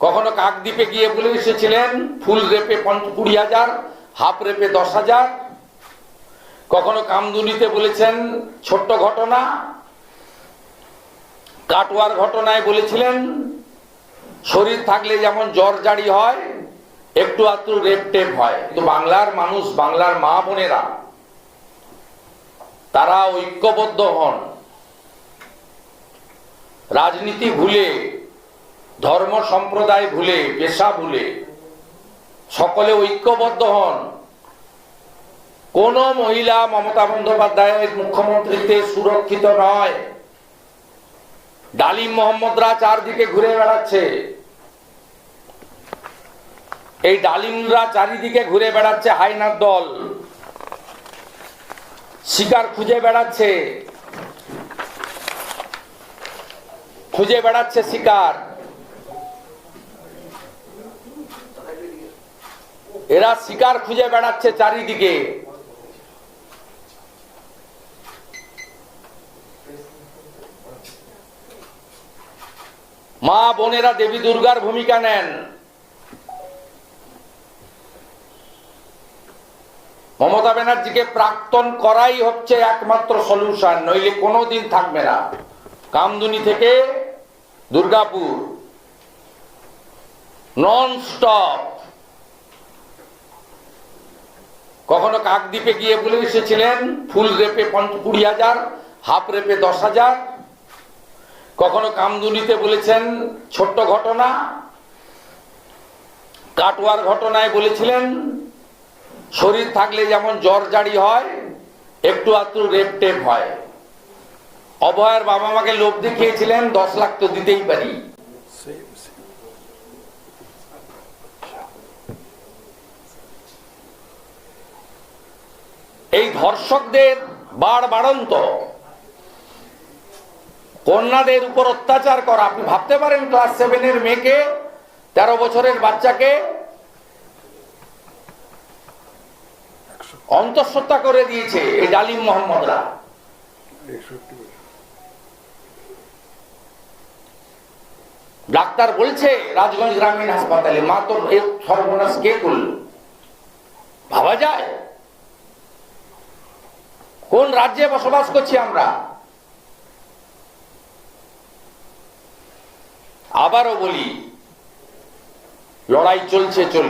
কখনো কাকদ্বীপে গিয়ে বলে এসেছিলেন, ফুল রেপে কুড়ি হাজার, হাফ রেপে দশ হাজার? কখনো কামদুনিতে বলেছেন, ছোট্ট ঘটনা? কাটোয়ার ঘটনায় বলেছিলেন, শরীর থাকলে যেমন জ্বর জারি হয়, একটু আধটু রেপ টেপ হয়। কিন্তু বাংলার মানুষ, বাংলার মা বোনেরা, তারা ঐক্যবদ্ধ হন। রাজনীতি ভুলে ধর্ম সম্প্রদায় ভুলে, পেশা ভুলে, সকলে ঐক্যবদ্ধ হন। কোন মহিলা মমতা বন্দ্যোপাধ্যায়ের মুখ্যমন্ত্রীতে সুরক্ষিত নয়। ডালিম মোহাম্মদরা চারদিকে ঘুরে বেড়াচ্ছে। এই ডালিমরা চারিদিকে ঘুরে বেড়াচ্ছে হাইনার দল। শিকার খুঁজে বেড়াচ্ছে। খুঁজে বেড়াচ্ছে শিকার। এরা শিকার খুঁজে বেড়াচ্ছে চারিদিকে। মা বোনেরা দেবী দুর্গার ভূমিকা নেন। মমতা ব্যানার্জিকে প্রাক্তন করাই হচ্ছে একমাত্র সলিউশন নইলে কোনোদিন থাকবে না। কামদুনি থেকে দুর্গাপুর। নন স্টপ কখনো কাকদ্বীপে গিয়ে বলে এসেছিলেন, ফুল রেপে কুড়ি হাজার, হাফ রেপে দশ হাজার? কখনো কামদুনিতে বলেছেন, ছোট্ট ঘটনা? কাটোয়ার ঘটনায় বলেছিলেন, শরীর থাকলে যেমন জ্বর জারি হয়, একটু আধটু রেপ টেপ হয়। অভয়ের বাবা মাকে লোভ দেখিয়েছিলেন, দশ লাখ তো দিতেই পারি। এই ধর্ষকদের বার বাড়ন্ত। কন্যাদের উপর অত্যাচার করা, আপনি ভাবতে পারেন ক্লাস সেভেনের মেয়েকে, তেরো বছরের বাচ্চাকে অন্তঃসত্ত্বা করে দিয়েছে এই ডালিম মোহাম্মদরা। ডাক্তার বলছে, রাজগঞ্জ গ্রামীণ হাসপাতালে মা তোর সর্বনাশ কে করল? ভাবা যায়? কোন রাজ্যে বসবাস করছি আমরা? আবারও বলি লড়াই চলছে চলবে।